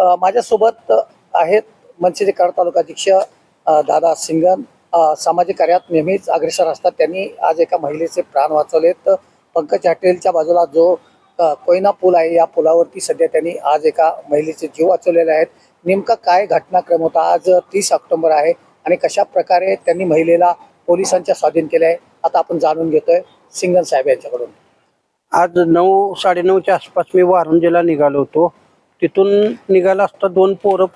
माझ्यासोबत आहेत मनसेचे कराड तालुका अध्यक्ष दादा सिंगन. सामाजिक कार्यात नेहमीच अग्रेसर असतात. त्यांनी आज एका महिलेचे प्राण वाचवलेत. पंकज हॉटेलच्या बाजूला जो कोयना पूल आहे या पुलावरती सध्या त्यांनी आज एका महिलेचे जीव वाचवलेले आहेत. नेमका काय घटनाक्रम होता? आज तीस ऑक्टोबर आहे आणि कशा प्रकारे त्यांनी महिलेला पोलिसांच्या स्वाधीन केले आहे आता आपण जाणून घेतोय सिंगन साहेब यांच्याकडून. आज नऊ साडेनऊच्या आसपास मी वारुंजेला निघालो होतो. तिथून निघाला असता दोन पोरं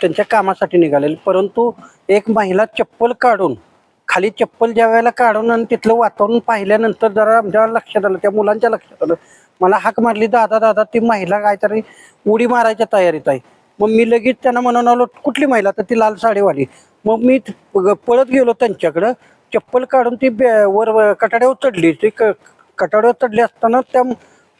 त्यांच्या कामासाठी निघालेले. परंतु एक महिला चप्पल काढून खाली चप्पल ज्या वेळेला काढून आणि तिथलं वातावरण पाहिल्यानंतर जरा आमच्या लक्षात आलं त्या मुलांच्या लक्षात आलं मला हाक मारली दादा दादा ती महिला काहीतरी उडी मारायच्या तयारीत आहे. मग मी लगेच त्यांना म्हणून आलो कुठली महिला? तर ती लाल साडीवाली. मग मी पळत गेलो त्यांच्याकडं चप्पल काढून ती बे- वर कटाड्यावर चढली. ती क- कटाड्यावर चढली असताना त्या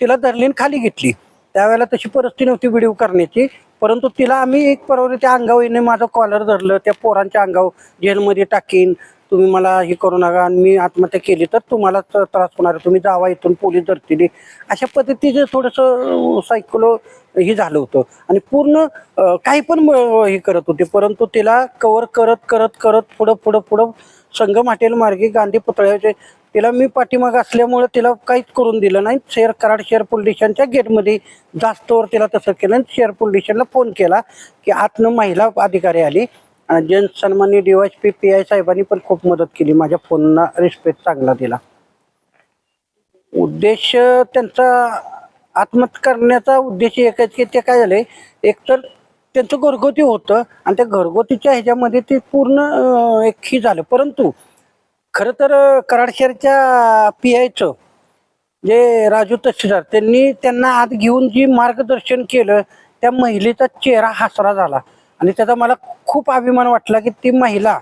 तिला धरलीन खाली घेतली. त्यावेळेला तशी परिस्थिती नव्हती व्हिडिओ करण्याची. परंतु तिला आम्ही एक परवरे त्या अंगावर येणे माझं कॉलर धरलं त्या पोरांच्या अंगावर जेलमध्ये टाकीन तुम्ही मला हे करू नका आणि मी आत्महत्या केली तर तुम्हाला त्रास होणार तुम्ही जावा इथून पोलीस धरतील. अशा पद्धतीचं थोडंसं सायकोलो हे झालं होतं. आणि पूर्ण काही पण हे करत होते. परंतु तिला कवर करत करत करत पुढं पुढं पुढं संगम हॉटेल मार्गे गांधी पुतळ्याचे तिला मी पाठीमाग असल्यामुळे तिला काहीच करून दिलं नाही. शेअर कराड शेअर पोलीस गेटमध्ये जास्तवर तिला तसं केलं आणि शेअर पोलीस फोन केला की आतनं महिला अधिकारी आली. आणि जन सन्मान्य डीवायस पी पी आय साहेबांनी पण खूप मदत केली. माझ्या फोनला रिस्पेक्ट चांगला दिला. उद्देश त्यांचा आत्महत्या करण्याचा उद्देश एकच की ते काय झाले? एकतर त्यांचं घरगुती होतं आणि त्या घरगुतीच्या ह्याच्यामध्ये ते पूर्ण एक ही झालं. परंतु खरं तर अं, कराड शहरच्या पी आयचं जे राजू तहसीलदार त्यांनी त्यांना आत घेऊन जी मार्गदर्शन केलं त्या महिलेचा चेहरा हासरा झाला. आणि त्याचा मला खूप अभिमान वाटला की ती महिला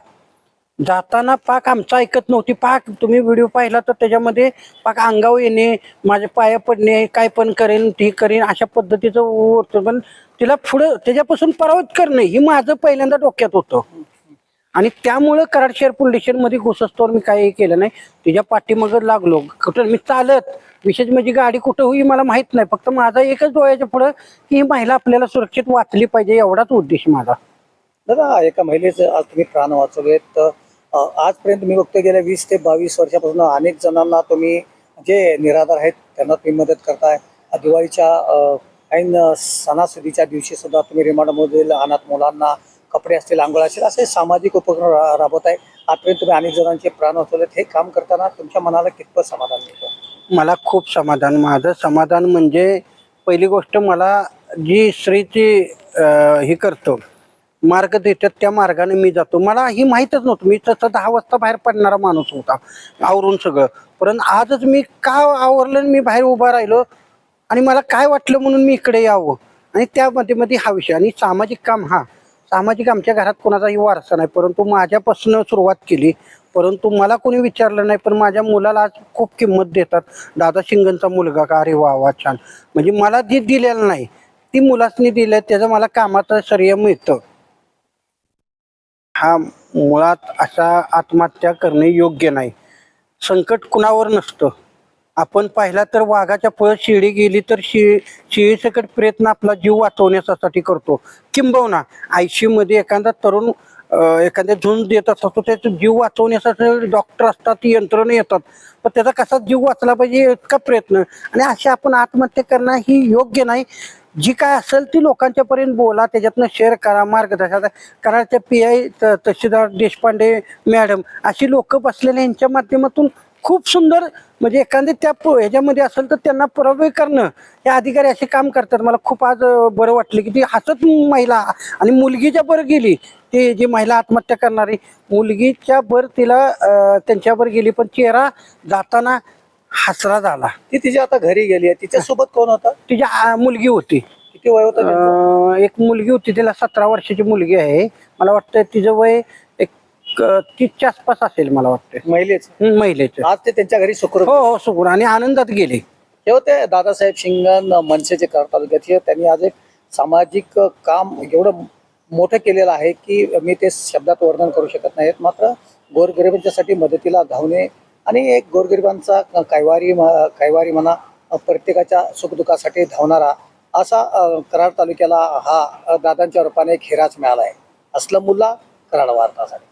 जाताना पाक आमचं ऐकत नव्हती. पाक तुम्ही व्हिडिओ पाहिला तर त्याच्यामध्ये पाक अंगावर येणे माझे पाया पडणे काय पण करेन ती करेन अशा पद्धतीचं होतं. पण तिला पुढं त्याच्यापासून परावत करणे ही माझं पहिल्यांदा डोक्यात होतं. आणि त्यामुळं कराड शहर पोलीस स्टेशनमध्ये घुसस्तोवर मी काही केलं नाही. तिच्या पाठीमागं लागलो. कुठं मी चालत विशेष म्हणजे गाडी कुठं होई मला माहीत नाही. फक्त माझा एकच डोळ्याच्या पुढं की ही महिला आपल्याला सुरक्षित वाचली पाहिजे एवढाच उद्देश माझा. दादा एका महिलेचं आज तुम्ही प्राण वाचवलेत. तर आजपर्यंत मी बघतो गेल्या वीस ते बावीस वर्षापासून अनेक जणांना तुम्ही जे निराधार आहेत त्यांना तुम्ही मदत करताय. दिवाळीच्या ऐन सणासुदीच्या दिवशी सुद्धा तुम्ही रिमांडमधील अनाथ मुलांना कपडे असतील आंघोळ असतील असे सामाजिक उपक्रम रा- राबवत आहे. आजपर्यंत तुम्ही अनेक जणांचे प्राण वाचवलेत हे काम करताना तुमच्या मनाला कितपत समाधान मिळतं? मला खूप समाधान. माझं समाधान म्हणजे पहिली गोष्ट मला जी स्त्रीची अं, हे करतो मार्ग देतात त्या मार्गाने मी जातो. मला ही माहीतच नव्हतं. मी तसं दहा वाजता बाहेर पडणारा माणूस होता आवरून सगळं. परंतु आजच मी का आवरलं आणि मी बाहेर उभा राहिलो? आणि मला काय वाटलं म्हणून मी इकडे यावं? आणि त्यामध्ये मध्ये हा विषय. आणि सामाजिक काम हा. सामाजिक आमच्या घरात कोणाचाही वारसा नाही. परंतु माझ्यापासून सुरुवात केली. परंतु मला कोणी विचारलं नाही पण माझ्या मुलाला आज खूप किंमत देतात. दादा शिंगणचा मुलगा का? अरे वा वा छान. म्हणजे मला जे दिलेलं नाही. ती मुलासनी दिलं त्याचं मला कामाचं श्रेय मिळतं. हा मुळात असा आत्महत्या करणे योग्य नाही. संकट कुणावर नसतं. आपण पाहिला तर वाघाच्या पळ शिडी गेली तर शि शिळीसकट प्रयत्न आपला जीव वाचवण्यासाठी करतो. किंबहुना आयसीयूमध्ये एखादा तरुण एखाद्या झुंज देत असतो त्याचा जीव वाचवण्यासाठी डॉक्टर असतात यंत्रणा येतात. पण त्याचा कसा जीव वाचला पाहिजे इतका प्रयत्न. आणि अशी आपण आत्महत्या करणं ही योग्य नाही. जी काय असेल ती लोकांच्या पर्यंत बोला त्याच्यातनं शेअर करा मार्गदर्शन कराडच्या पी आय तहसीलदार देशपांडे मॅडम अशी लोक बसलेले यांच्या माध्यमातून खूप सुंदर म्हणजे एखादे त्या ह्याच्यामध्ये असेल तर त्यांना पुरावे करणं. हे अधिकारी असे काम करतात. मला खूप आज बरं वाटलं की ती हसत महिला आणि मुलगीच्या बरं गेली. ती जी महिला आत्महत्या करणारी मुलगीच्या बर तिला त्यांच्यावर गेली. पण चेहरा जाताना हसरा झाला. ती तिच्या आता घरी गेली आहे. तिच्यासोबत कोण होता? तिची आ- मुलगी होती. किती वय होतं त्यांचं? अं, एक मुलगी होती तिला सतरा वर्षाची मुलगी आहे. मला वाटतं तिचं वय एक अं, तीसच्या आसपास असेल मला वाटतं महिलेच? हं, महिलेचं. आज ते त्यांच्या घरी सुखरूप हो हो सुकून आणि आनंदात गेले. हे होते दादासाहेब शिंगण मनसेचे कर तालुक्याचे त्यांनी आज एक सामाजिक काम एवढं मोठं केलेलं आहे की मी ते शब्दात वर्णन करू शकत नाहीत मात्र गोरगरिबांच्यासाठी मदतीला धावणे आणि एक गोरगरिबांचा कैवारी म- कैवारी म्हणा प्रत्येकाच्या सुखदुःखासाठी धावणारा असा कराड तालुक्याला हा दादांच्या रूपाने एक हिराच मिळाला आहे. असलं मुल्ला कराड वार्तासाठी.